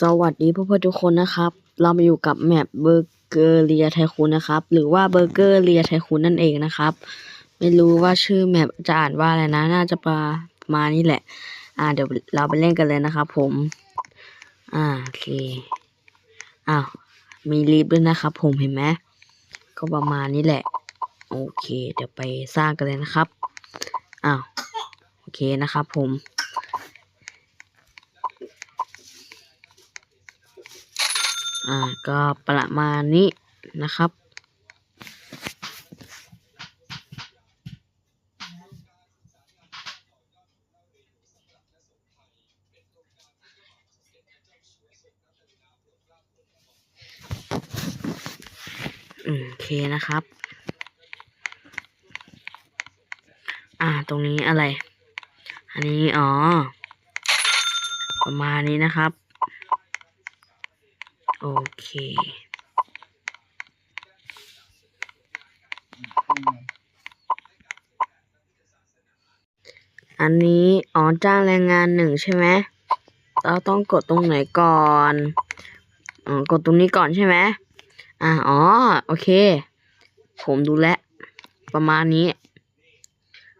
สวัสดีเพื่อนๆทุกคนนะครับ เรามาอยู่กับแมปเบอร์เกอร์เรียไทคูนนะครับ หรือว่าเบอร์เกอร์เรียไทคูนนั่นเองนะครับ ไม่รู้ว่าชื่อแมปจะอ่านว่าอะไรนะ น่าจะประมาณนี้แหละ อ่า เดี๋ยวเราไปเล่นกันเลยนะครับผม อ่าโอเคอ้าวมีลิฟต์ด้วยนะครับ ผมเห็นไหมก็ประมาณนี้แหละ โอเค เดี๋ยวไปสร้างกันเลยนะครับอ้าวโอเคนะครับ ผม อ่าก็ประมาณนี้นะครับอืมโอเคนะครับ อ่าตรงนี้อะไร อันนี้ อ๋อ ประมาณนี้นะครับ โอเคอันนี้อ๋อจ้างแรงงานหนึ่งใช่ไหมเราต้องกดตรงไหนก่อนอ๋อกดตรงนี้ก่อนใช่ไหมอ่าอ๋อ โอเค ผมดูแลประมาณนี้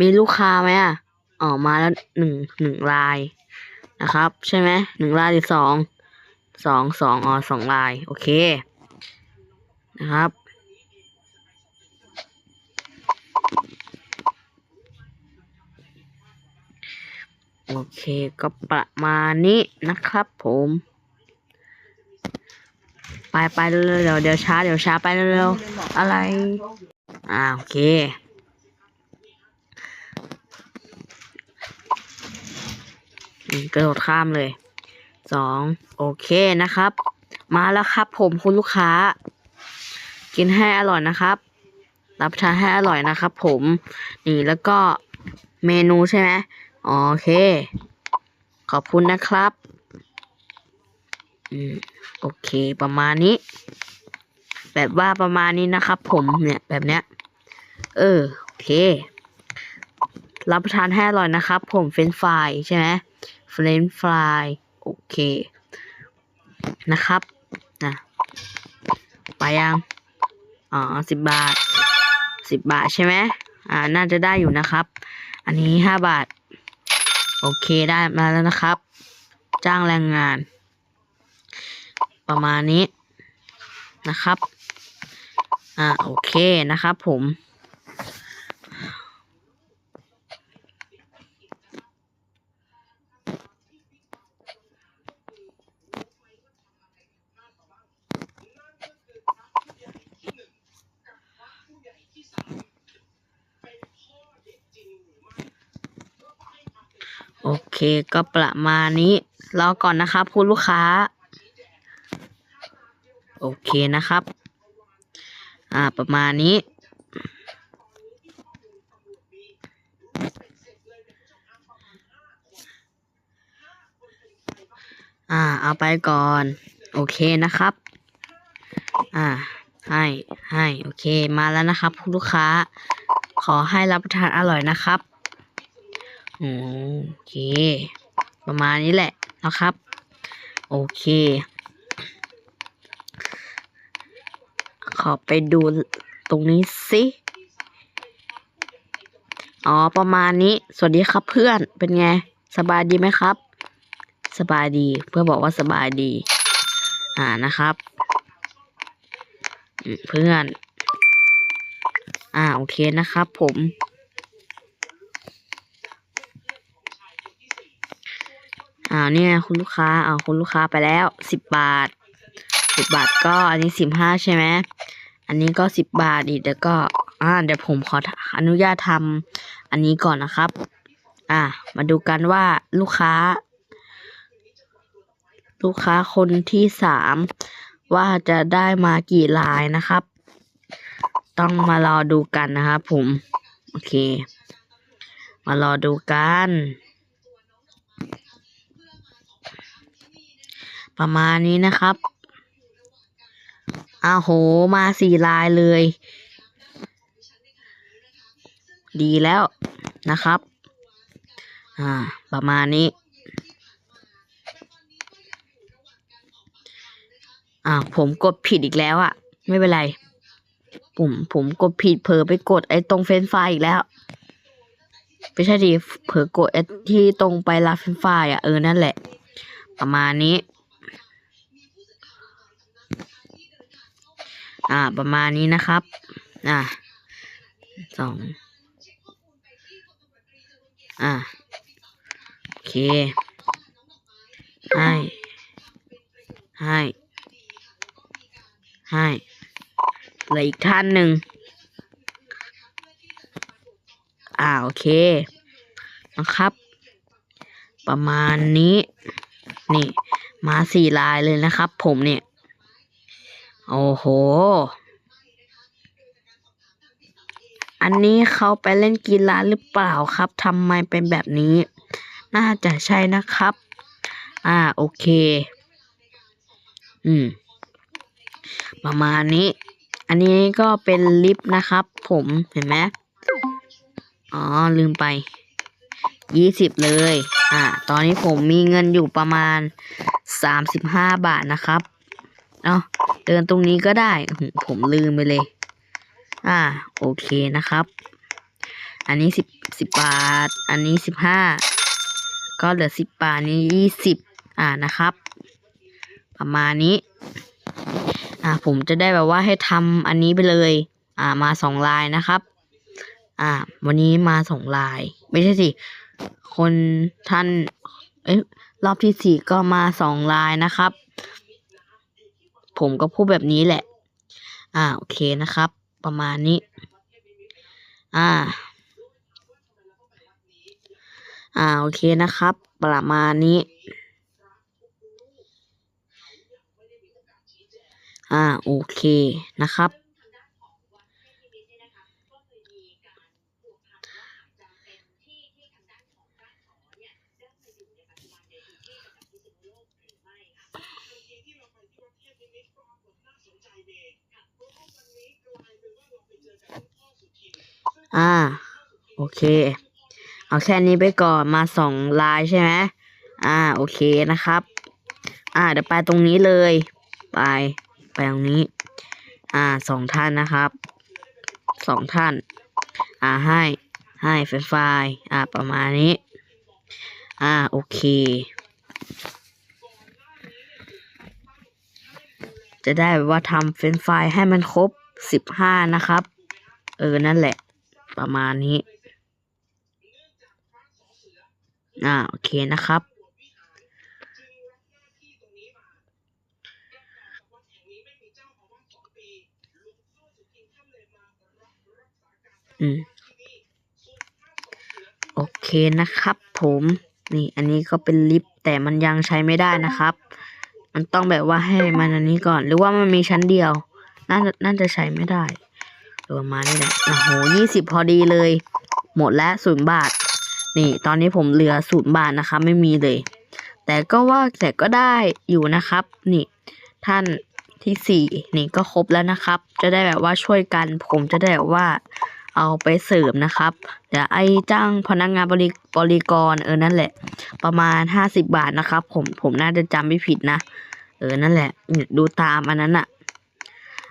มีลูกค้าไหมอะออกมาแล้วหนึ่งหนึ่งลายนะครับ ใช่ไหมหนึ่งลายหรือสอง สองสองอ๋อสองลาย โอเค นะครับ โอเคก็ประมาณนี้นะครับผมไปไปเร็วเดี๋ยวเดี๋ยวช้าเดี๋ยวช้าไปเร็วๆอะไร อ่าโอเค กระโดดข้ามเลย สองโอเคนะครับ มาแล้วครับ ผมคุณลูกค้า กินให้อร่อยนะครับ รับประทานให้อร่อยนะครับ ผมนี่แล้วก็เมนูใช่ไหมโอเค ขอบคุณนะครับอืมโอเคประมาณนี้ แบบว่าประมาณนี้นะครับผมเนี่ยแบบเนี้ย เออโอเค รับประทานให้อร่อยนะครับ ผมเฟรนฟรายใช่ไหมเฟรนฟราย โอเค นะครับนะไปยังอ๋อสิบบาทสิบบาทใช่ไหมอ่า น่าจะได้อยู่นะครับ อันนี้ห้าบาท โอเคได้มาแล้วนะครับ จ้างแรงงาน ประมาณนี้นะครับ อ่า โอเคนะครับผม โอ เคก็ประมาณนี้ รอก่อนนะครับคุณลูกค้า โอเคนะครับ อ่าประมาณนี้ อ่า เอาไปก่อน โอเคนะครับ อ่า ให้ให้โอเค มาแล้วนะครับ คุณลูกค้า ขอให้รับประทานอร่อยนะครับ โอเค ประมาณนี้แหละนะครับ โอเค ขอไปดูตรงนี้สิอ๋อ ประมาณนี้ สวัสดีครับเพื่อน เป็นไง สบายดีไหมครับ สบายดี เพื่อนบอกว่าสบายดี อ่า นะครับ เพื่อน อ่า โอเคนะครับผม อ่า เนี่ยคุณลูกค้าอ่าคุณลูกค้าไปแล้วสิบบาทสิบบาทก็อันนี้สิบห้าใช่ไหมอันนี้ก็สิบบาทอีกแล้วก็อ่าเดี๋ยวผมขออนุญาตทำอันนี้ก่อนนะครับ อ่า มาดูกันว่าลูกค้า ลูกค้าคนที่สามว่าจะได้มากี่ลายนะครับ ต้องมารอดูกันนะครับผม โอเค มารอดูกัน ประมาณนี้นะครับอ้าวโหมาสี่ลายเลย ดีแล้วนะครับ อ่า ประมาณนี้ อ่า ผมกดผิดอีกแล้วอะ่ะไม่เป็นไร ผมผมกดผิดเผลอไปกดไอ้ตรงเฟรนช์ฟอีกแล้วไม่ใช่ดิเผลอกดไอ้ที่ตรงไปรับเฟรนช์ฟอะเออนั่นแหละ ประมาณนี้ อ่า ประมาณนี้นะครับ อ่าสองอ่าโอเค ให้ ให้ ให้เหลืออีกท่านหนึ่งอ่าโอเค นะครับ ประมาณนี้ นี่ มาสี่ลายเลยนะครับ ผมเนี่ย โอ้โห อันนี้เขาไปเล่นกีฬาหรือเปล่าครับทำไมเป็นแบบนี้ น่าจะใช่นะครับ อ่าโอเค อืม ประมาณนี้ อันนี้ก็เป็นลิฟต์นะครับ ผมเห็นไหมอ๋อ ลืมไปยี่สิบเลย อ่า ตอนนี้ผมมีเงินอยู่ประมาณสามสิบห้าบาทนะครับ เอาเดินตรงนี้ก็ได้ ผมลืมไปเลย อ่า โอเคนะครับ อันนี้สิบสิบบาท อันนี้สิบห้าก็เหลือสิบบาทนี้ยี่สิบอ่านะครับ ประมาณนี้ อ่า ผมจะได้แบบว่าให้ทำอันนี้ไปเลย อ่า มาสองลายนะครับ อ่า วันนี้มาสองลาย ไม่ใช่สิ คนท่าน เอ้ยรอบที่สี่ก็มาสองลายนะครับ ผมก็พูดแบบนี้แหละ อ่าโอเคนะครับ ประมาณนี้ อ่า อ่าโอเคนะครับ ประมาณนี้ อ่าโอเคนะครับ อ่า โอเค เอาแค่นี้ไปก่อนมาสองลายใช่ไหมอ่า โอเคนะครับ อ่า เดี๋ยวไปตรงนี้เลย ไป ไปตรงนี้ อ่า สองท่านนะครับ สองท่าน อ่า ให้ ให้เฟรนช์ฟอ่า ประมาณนี้ อ่า โอเคจะได้แบบว่าทำเฟรนช์ฟให้มันครบสิบห้านะครับ เออ นั่นแหละ ประมาณนี้ อ่าโอเคนะครับ อืม โอเคนะครับผม นี่อันนี้ก็เป็นลิฟต์แต่มันยังใช้ไม่ได้นะครับ มันต้องแบบว่าให้มันอันนี้ก่อน หรือว่ามันมีชั้นเดียว น่าจะน่าจะใช้ไม่ได้ เออมานี่แหละโอ้โหยี่สิบพอดีเลย หมดแล้วศูนย์บาท นี่ตอนนี้ผมเหลือศูนย์บาทนะครับไม่มีเลย แต่ก็ว่าแต่ก็ได้อยู่นะครับ นี่ ท่านที่สี่นี่ก็ครบแล้วนะครับ จะได้แบบว่าช่วยกัน ผมจะได้แบบว่าเอาไปเสริมนะครับ เดี๋ยวไอ้จ้างพนักงานบริบริกรเออนั่นแหละ ประมาณห้าสิบบาทนะครับ ผมผมน่าจะจำไม่ผิดนะ เออนั่นแหละดูตามอันนั้นอะ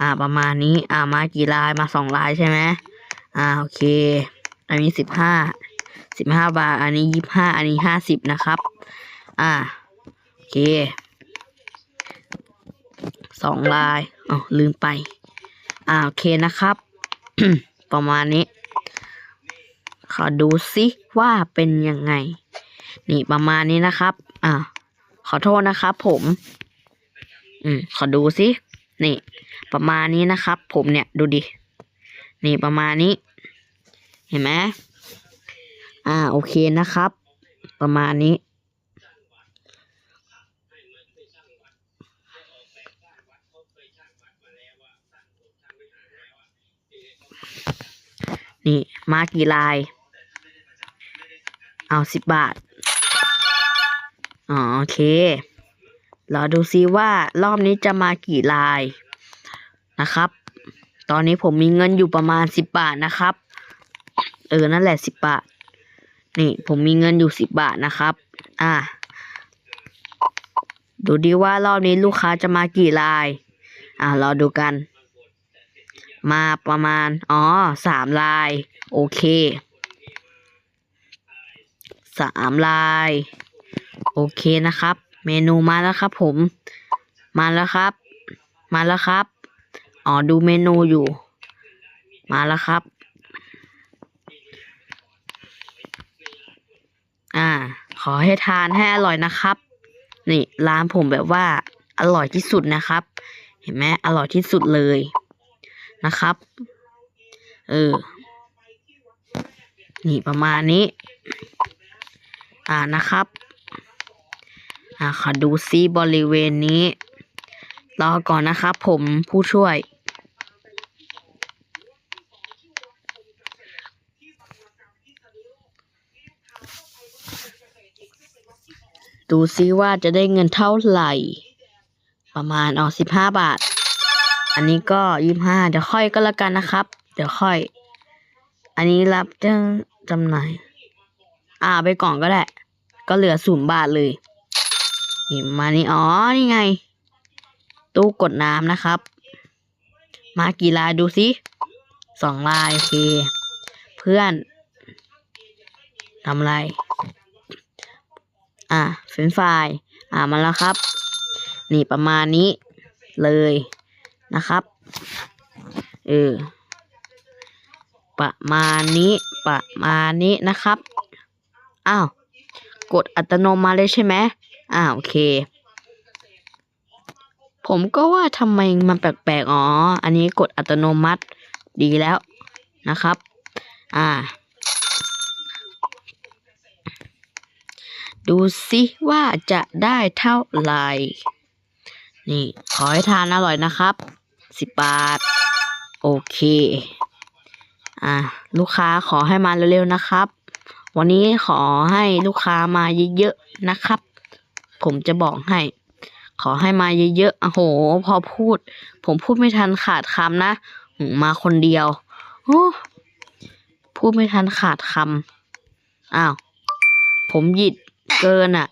อ่า ประมาณนี้ อ่า มากี่ลายมาสองลายใช่ไหมอ่า โอเค อันนี้สิบห้า สิบห้าบาท อันนี้ยี่ห้า อันนี้ห้าสิบนะครับ อ่า โอเค สองลายอ๋อลืมไป อ่า โอเคนะครับ ประมาณนี้ ขอดูซิว่าเป็นยังไง นี่ประมาณนี้นะครับ อ่า ขอโทษนะครับผม อืม ขอดูซิ นี่ ประมาณนี้นะครับ ผมเนี่ยดูดินี่ประมาณนี้ เห็นไหมอ่าโอเคนะครับ ประมาณนี้ นี่มากี่ลาย เอาสิบบาท อ๋อโอเค รอดูซิว่ารอบนี้จะมากี่ลายนะครับ ตอนนี้ผมมีเงินอยู่ประมาณสิบบาทนะครับ เออ นั่นแหละสิบบาท นี่ผมมีเงินอยู่สิบบาทนะครับ อ่า ดูดีว่ารอบนี้ลูกค้าจะมากี่ราย อ่ารอดูกัน มาประมาณ อ๋อสามลาย โอเคสามลาย โอเคนะครับ เมนูมาแล้วครับ ผม มาแล้วครับ มาแล้วครับ อ๋อดูเมนูอยู่ มาแล้วครับ อ่า ขอให้ทานให้อร่อยนะครับ นี่ร้านผมแบบว่า อร่อยที่สุดนะครับ เห็นไหมอร่อยที่สุดเลยนะครับ เออ นี่ประมาณนี้ อ่านะครับ อ่าขอดูซิบริเวณนี้ รอก่อนนะครับผมผู้ช่วย ดูซิว่าจะได้เงินเท่าไหร่ ประมาณอ๋อสิบห้าบาท อันนี้ก็ยี่ห้าเดี๋ยวค่อยก็แล้วกันนะครับ เดี๋ยวค่อย อันนี้รับจำจำหน่าย อ่าไปก่อนก็ได้ ก็เหลือศูนย์บาทเลย นี่มานี่อ๋อ นี่ไง ตู้กดน้ำนะครับ มากี่ลายดูสิสองลายโอเค เพื่อนทำไร อะเฟนช์ฟรายอ่ามาแล้วครับ นี่ประมาณนี้เลยนะครับ เออ ประมาณนี้ ประมาณนี้นะครับ อ้าว กดอัตโนมัติเลยใช่ไหม อ่าโอเค ผมก็ว่าทำไมมันแปลกๆ อ๋อ อันนี้กดอัตโนมัติดีแล้วนะครับ อ่า ดูสิว่าจะได้เท่าไหร่ นี่ ขอให้ทานอร่อยนะครับ สิบบาท โอเค อะลูกค้าขอให้มาเร็วๆนะครับ วันนี้ขอให้ลูกค้ามาเยอะๆนะครับ ผมจะบอกให้ ขอให้มาเยอะๆโอ้โห พอพูด ผมพูดไม่ทันขาดคำนะมาคนเดียวโอ้พูดไม่ทันขาดคำอ้าว ผมหยิบเกินอะ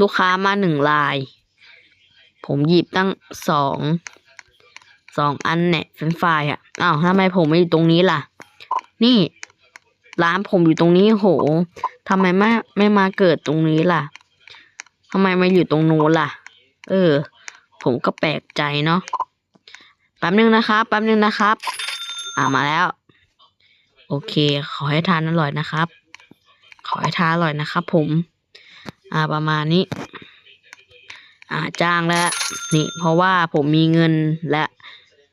ลูกค้ามาหนึ่งลาย ผมหยิบตั้งสองสองอันเนี่ยเฟนช์ฟอะอ้าวทำไมผมไม่อยู่ตรงนี้ล่ะ นี่ ร้านผมอยู่ตรงนี้โหทำไมไม่ไม่มาเกิดตรงนี้ล่ะ ทำไมมาอยู่ตรงนู้นล่ะ เออ ผมก็แปลกใจเนาะ แป๊บนึงนะครับ แป๊บนึงนะครับ อ่ามาแล้ว โอเค ขอให้ทานอร่อยนะครับ ขอให้ทานอร่อยนะครับผม อ่า ประมาณนี้ อ่า จ้างแล้ว นี่ เพราะว่าผมมีเงินและ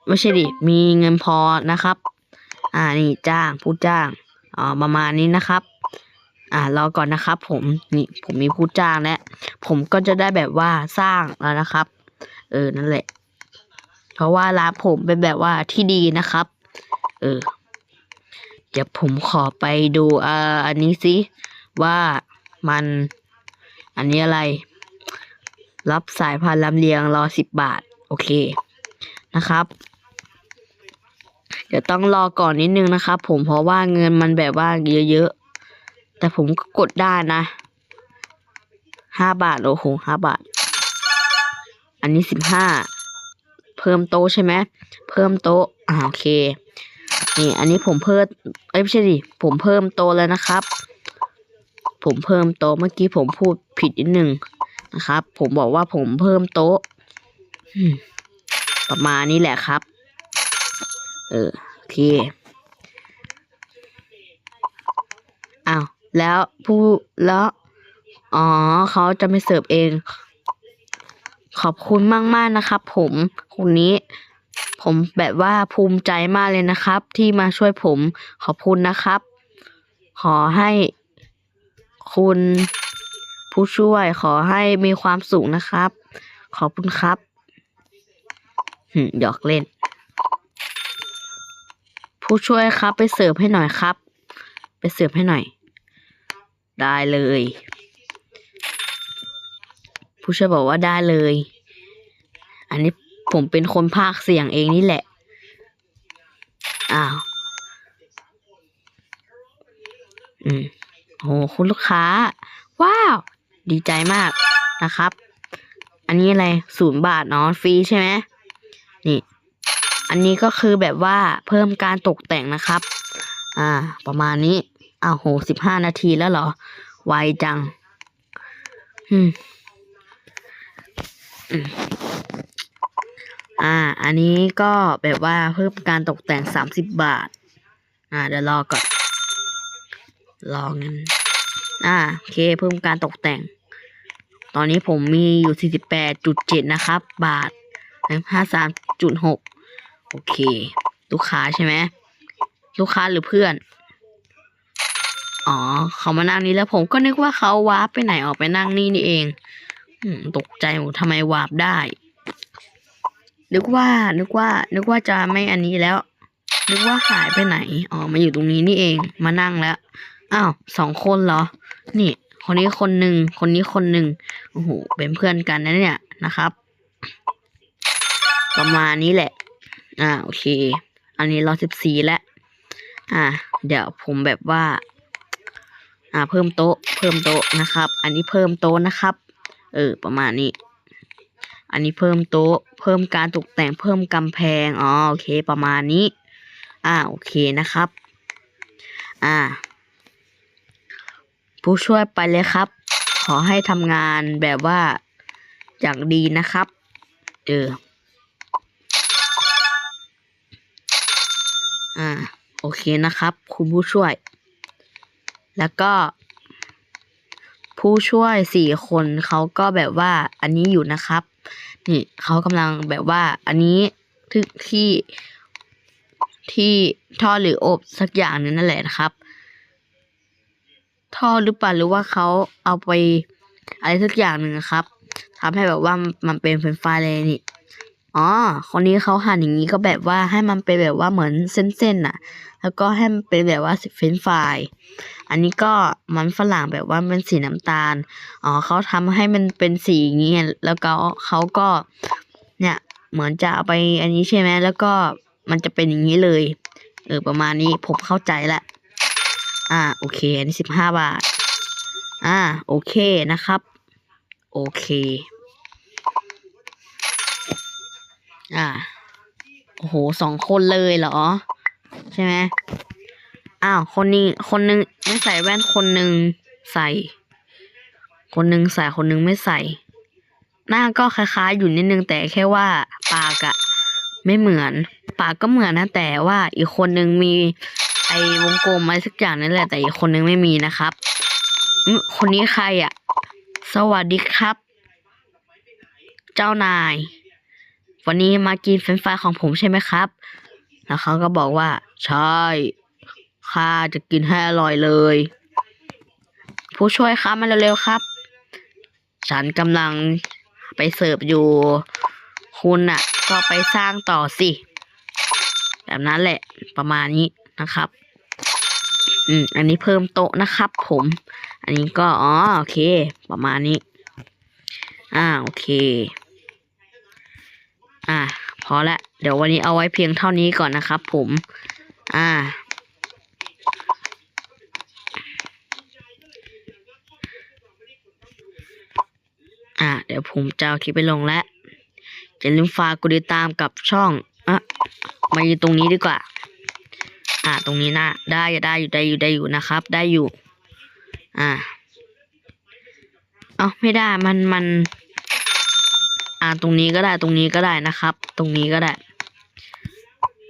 ไม่ใช่ดิ มีเงินพอนะครับ อ่า นี่จ้าง ผู้จ้างอ่าประมาณนี้นะครับ อ่ารอก่อนนะครับ ผมนี่ผมมีผู้จ้างแล้วผมก็จะได้แบบว่าสร้างแล้วนะครับ เออนั่นแหละ เพราะว่าร้านผมเป็นแบบว่าที่ดีนะครับ เออ เดี๋ยวผมขอไปดูอ่าอันนี้สิว่ามัน อันนี้อะไร รับสายพันลำเลียงรอสิบบาท โอเคนะครับ เดี๋ยวต้องรอก่อนนิดนึงนะครับ ผมเพราะว่าเงินมันแบบว่าเยอะๆ แต่ผมก็กดได้นะห้าบาทโอ้โหห้าบาท อันนี้สิบห้าเพิ่มโต๊ะใช่ไหมเพิ่มโต๊ะอ่าโอเคนี่อันนี้ผมเพิ่มเอ้ยไม่ใช่ดิผมเพิ่มโต๊ะแล้วนะครับ ผมเพิ่มโต๊ะเมื่อกี้ผมพูดผิดนิดนึงนะครับ ผมบอกว่าผมเพิ่มโต๊ะประมาณนี้แหละครับ เออโอเค อ้าว แล้วผู้แล้วอ๋อเขาจะไม่เสิร์ฟเอง ขอบคุณมากๆนะครับ ผมคนนี้ ผมแบบว่าภูมิใจมากเลยนะครับ ที่มาช่วยผม ขอบคุณนะครับ ขอให้คุณผู้ช่วยขอให้มีความสุขนะครับ ขอบคุณครับหึหยอกเล่น ผู้ช่วยครับ ไปเสิร์ฟให้หน่อยครับ ไปเสิร์ฟให้หน่อย ได้เลย ผู้ช่วยบอกว่าได้เลย อันนี้ผมเป็นคนพากย์เสียงเองนี่แหละ อ้าว อืมโหคุณลูกค้า ว้าว ดีใจมากนะครับ อันนี้อะไรศูนย์บาทเนาะฟรีใช่ไหมนี่ อันนี้ก็คือแบบว่าเพิ่มการตกแต่งนะครับ อ่า ประมาณนี้ อ้าวโหสิบห้านาทีแล้วเหรอ ไวจัง อืมอ่า อันนี้ก็แบบว่าเพิ่มการตกแต่งสามสิบบาท อ่า เดี๋ยวรอก่อน รอเงินอ่า โอเค เพิ่มการตกแต่ง ตอนนี้ผมมีอยู่48.7นะครับ บาท53.6โอเค ลูกค้าใช่ไหม ลูกค้าหรือเพื่อน อ๋อ เขามานั่งนี้แล้วผมก็นึกว่าเขาวาร์ปไปไหนออกไปนั่งนี่นี่เองอตกใจหมทำไมวาร์ปได้ นึกว่า นึกว่า นึกว่าจะไม่อันนี้แล้ว นึกว่าหายไปไหน อ๋อ มาอยู่ตรงนี้นี่เอง มานั่งแล้ว อ้าว สองคนเหรอ นี่ คนนี้คนหนึ่ง คนนี้คนหนึ่ง โอ้โห เป็นเพื่อนกันนะเนี่ยนะครับ ประมาณนี้แหละ อ่า โอเค อันนี้ร้อสิบสี่แล้ว อ่า เดี๋ยวผมแบบว่า อ่าเพิ่มโต๊ะ เพิ่มโต๊ะนะครับ อันนี้เพิ่มโต๊ะนะครับ เออ ประมาณนี้ อันนี้เพิ่มโต๊ะ เพิ่มการตกแต่ง เพิ่มกำแพง อ๋อ โอเค ประมาณนี้ อ่า โอเคนะครับ อ่า ผู้ช่วยไปเลยครับ ขอให้ทำงานแบบว่าอย่างดีนะครับ เออ อ่า โอเคนะครับ คุณผู้ช่วย แล้วก็ ผู้ช่วยสี่คนเขาก็แบบว่าอันนี้อยู่นะครับ นี่เขากำลังแบบว่าอันนี้ที่ที่ที่ท่อหรืออบสักอย่างนึงนั่นแหละนะครับท่อหรือเปล่าหรือว่าเขาเอาไปอะไรสักอย่างหนึ่งนะครับทำให้แบบว่ามันเป็นเฟรนฟรายเลยนี่ อ๋อ คนนี้เขาหั่นอย่างนี้ก็แบบว่าให้มันเป็นแบบว่าเหมือนเส้นๆน่ะ แล้วก็ให้มันเป็นแบบว่าเฟรนฟราย อันนี้ก็มันฝรั่งแบบว่าเป็นสีน้ำตาล อ๋อเขาทำให้มันเป็นสีอย่างนี้ แล้วก็เขาก็ เนี่ยเหมือนจะเอาไปอันนี้ใช่ไหม แล้วก็มันจะเป็นอย่างนี้เลย เออประมาณนี้ผมเข้าใจละ อ่าโอเค อันนี้สิบห้าบาท อ่าโอเคนะครับ โอเค อ่า โอ้โหสองคนเลยเหรอ ใช่ไหมอ้าว คนนี้คนหนึงไม่ใส่แว่นคนหนึ่งใส่ คนหนึ่งใส่คนหนึ่งไม่ใส่ หน้าก็คล้ายๆอยู่นิดนึงแต่แค่ว่าปากอะไม่เหมือน ปากก็เหมือนนะ แต่ว่าอีกคนนึงมี ไอ้วงกลมอะไรสักอย่างนั่นแหละแต่อีกคนนึงไม่มีนะครับคนนี้ใครอะสวัสดีครับ เจ้านาย วันนี้มากินเฟรนฟรายของผมใช่ไหมครับ แล้วเขาก็บอกว่า ใช่ ข้าจะกินให้อร่อยเลย ผู้ช่วยครับมาเร็วๆครับ ฉันกำลังไปเสิร์ฟอยู่ คุณน่ะ ก็ไปสร้างต่อสิ แบบนั้นแหละ ประมาณนี้นะครับ อืม อันนี้เพิ่มโต๊ะนะครับ ผม อันนี้ก็ อ๋อ โอเค ประมาณนี้ อ่า โอเค อ่า พอละเดี๋ยววันนี้เอาไว้เพียงเท่านี้ก่อนนะครับผม อ่า อ่า เดี๋ยวผมจะเอาคลิปไปลงแล้วอย่าลืมฝากกดติดตามกับช่องอะมาอยู่ตรงนี้ดีกว่า อ่า ตรงนี้นะได้ได้อยู่ได้อยู่ได้อยู่นะครับ ได้อยู่ อ่า เอ้าไม่ได้มันมัน อ่าตรงนี้ก็ได้ตรงนี้ก็ได้นะครับ ตรงนี้ก็ได้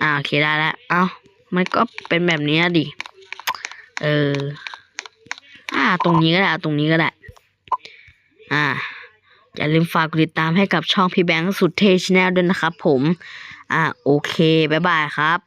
อ่าโอเคได้แล้วเอ้ามันก็เป็นแบบนี้ดิเอออ่า ตรงนี้ก็ได้ตรงนี้ก็ได้ อ่าอย่าลืมฝากกดติดตามให้กับช่องพี่แบงค์สุดเทชแนลด้วยนะครับผม อ่าโอเค บ๊ายบายครับ